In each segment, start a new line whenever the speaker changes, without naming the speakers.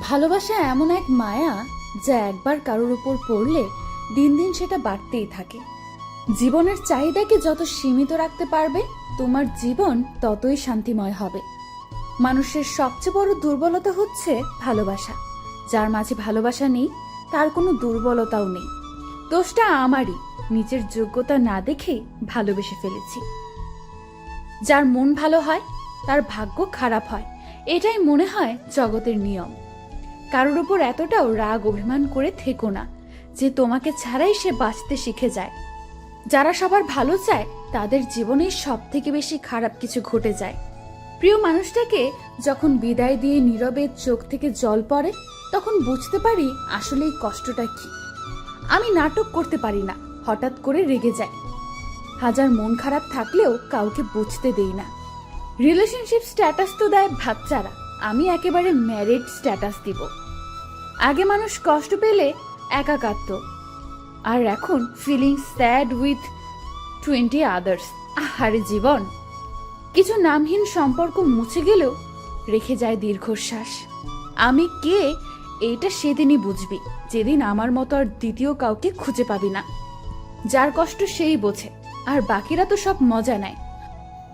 ভালোবাসা এমন এক মায়া যা একবার কারোর উপর পড়লে দিন দিন সেটা বাড়তেই থাকে। জীবনের চাহিদাকে যত সীমিত রাখতে পারবে, তোমার জীবন ততই শান্তিময় হবে। মানুষের সবচেয়ে বড় দুর্বলতা হচ্ছে ভালোবাসা। যার মাঝে ভালোবাসা নেই, তার কোনো দুর্বলতাও নেই। দোষটা আমারই, নিজের যোগ্যতা না দেখেই ভালোবেসে ফেলেছি। যার মন ভালো হয়, তার ভাগ্য খারাপ হয়, এটাই মনে হয় জগতের নিয়ম। কারোর উপর এতটাও রাগ অভিমান করে থেকো না যে তোমাকে ছাড়াই সে বাঁচতে শিখে যায়। যারা সবার ভালো চায়, তাদের জীবনে সব থেকে বেশি খারাপ কিছু ঘটে যায়। প্রিয় মানুষটাকে যখন বিদায় দিয়ে নীরবে চোখ থেকে জল পড়ে, তখন বুঝতে পারি আসলে এই কষ্টটা কি। আমি নাটক করতে পারি না, হঠাৎ করে রেগে যাই হাজার মন খারাপ থাকলেও কাউকে বুঝতে দেই না। রিলেশনশিপ স্ট্যাটাস তো দেয় বাচ্চারা আমি একেবারে ম্যারিড স্ট্যাটাস দিব। আগে মানুষ কষ্ট পেলে একা কাঁদত। আর এখন feeling sad with twenty others আহারে জীবন। কিছু নামহীন সম্পর্ক মুছে গেলেও রেখে যায় দীর্ঘশ্বাস। আমি কে এইটা সেদিনই বুঝবি, যেদিন আমার মতো আর দ্বিতীয় কাউকে খুঁজে পাবি না। যার কষ্ট সেই বোঝে, আর বাকিরা তো সব মজা নেয়।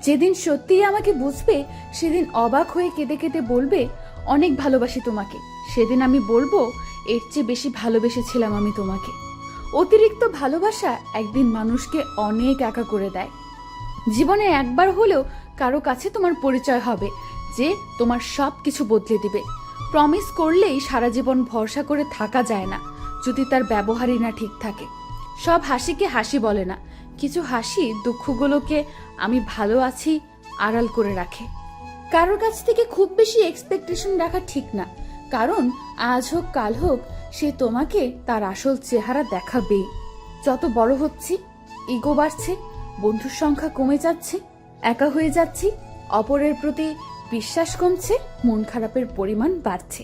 যেদিন সত্যিই আমাকে বুঝবে, সেদিন অবাক হয়ে কেঁদে কেঁদে বলবে, অনেক ভালোবাসি তোমাকে। সেদিন আমি বলব, এর চেয়ে বেশি ভালোবেসেছিলাম আমি তোমাকে। অতিরিক্ত ভালোবাসা একদিন মানুষকে অনেক একা করে দেয়। জীবনে একবার হলেও কারও কাছে তোমার পরিচয় হবে, যে তোমার সব কিছু বদলে দিবে। প্রমিস করলেই সারা জীবন ভরসা করে থাকা যায় না, যদি তার ব্যবহারই না ঠিক থাকে। সব হাসিকে হাসি বলে না। কিছু হাসি দুঃখগুলোকে আমি ভালো আছি আড়াল করে রাখে। কারোর কাছ থেকে খুব বেশি এক্সপেকটেশন রাখা ঠিক না। কারণ আজ হোক, কাল হোক, সে তোমাকে তার আসল চেহারা দেখাবেই যত বড় হচ্ছি ইগো বাড়ছে, বন্ধুর সংখ্যা কমে যাচ্ছে, একা হয়ে যাচ্ছি, অপরের প্রতি বিশ্বাস কমছে, মন খারাপের পরিমাণ বাড়ছে।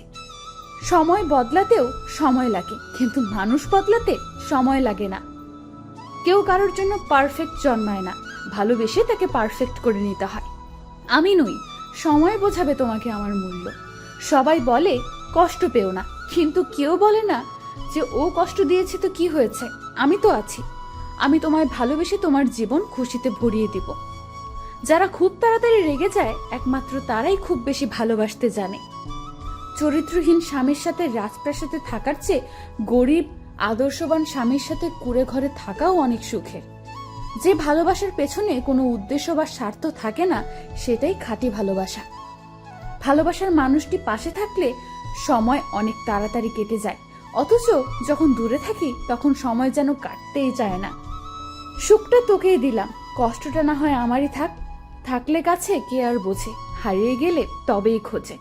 সময় বদলাতেও সময় লাগে, কিন্তু মানুষ বদলাতে সময় লাগে না। কেউ কারোর জন্য পারফেক্ট জন্মায় না। ভালোবেসে তাকে পারফেক্ট করে নিতে হয়। আমি নই, সময় বোঝাবে তোমাকে আমার মূল্য। সবাই বলে, কষ্ট পেও না। কিন্তু কেউ বলে না যে, ও কষ্ট দিয়েছে তো কি হয়েছে? আমি তো আছি। আমি তোমায় ভালোবেসে তোমার জীবন খুশিতে ভরিয়ে দিব। যারা খুব তাড়াতাড়ি রেগে যায়, একমাত্র তারাই খুব বেশি ভালোবাসতে জানে। চরিত্রহীন স্বামীর সাথে রাজপ্রাসাদে থাকার চেয়ে গরিব আদর্শবান স্বামীর সাথে কুড়ে ঘরে থাকাও অনেক সুখের। যে ভালোবাসার পেছনে কোনো উদ্দেশ্য বা স্বার্থ থাকে না, সেটাই খাঁটি ভালোবাসা। ভালোবাসার মানুষটি পাশে থাকলে সময় অনেক তাড়াতাড়ি কেটে যায়। অথচ যখন দূরে থাকি, তখন সময় যেন কাটতেই চায় না। সুখটা তোকেই দিলাম। কষ্টটা না হয় আমারই থাক। থাকলে কাছে কে আর বোঝে। হারিয়ে গেলে তবেই খোঁজে।